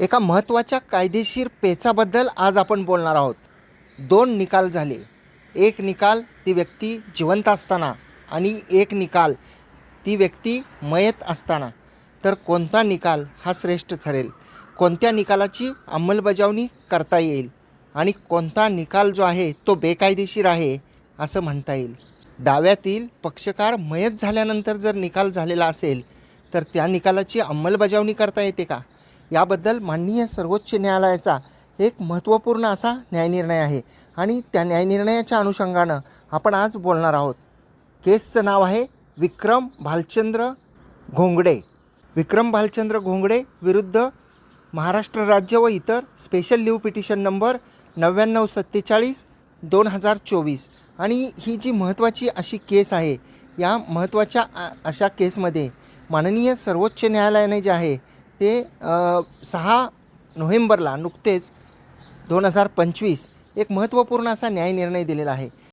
एका महत्त्वाच्या कायदेशीर पेचाबद्दल आज आपण बोलणार आहोत. दोन निकाल झाले. एक निकाल ती व्यक्ती जिवंत असताना आणि एक निकाल ती व्यक्ती मयत असताना. तर कोणता निकाल हा श्रेष्ठ ठरेल? कोणत्या निकालाची अंमलबजावणी करता येईल? आणि कोणता निकाल जो आहे तो बेकायदेशीर आहे असं म्हणता येईल. डाव्यातील पक्षकार मयत झाल्यानंतर जर निकाल झालेला असेल तर त्या निकालाची अंमलबजावणी करता येते का? याबद्दल माननीय सर्वोच्च न्यायालयाचा एक महत्त्वपूर्ण असा न्यायनिर्णय आहे. आणि त्या न्यायनिर्णयाच्या अनुषंगानं आपण आज बोलणार आहोत. केसचं नाव आहे विक्रम भालचंद्र घोंगडे. विक्रम भालचंद्र घोंगडे विरुद्ध महाराष्ट्र राज्य व इतर स्पेशल लिव्ह पिटिशन नंबर नव्याण्णव सत्तेचाळीस दोन हजार चोवीस. आणि ही जी महत्त्वाची अशी केस आहे या महत्त्वाच्या आ- अशा केसमध्ये माननीय सर्वोच्च न्यायालयाने जे आहे ते सहा नोव्हेंबरला नुकतेच दोन हजार पंचवीस एक महत्त्वपूर्ण असा न्यायनिर्णय दिलेला आहे.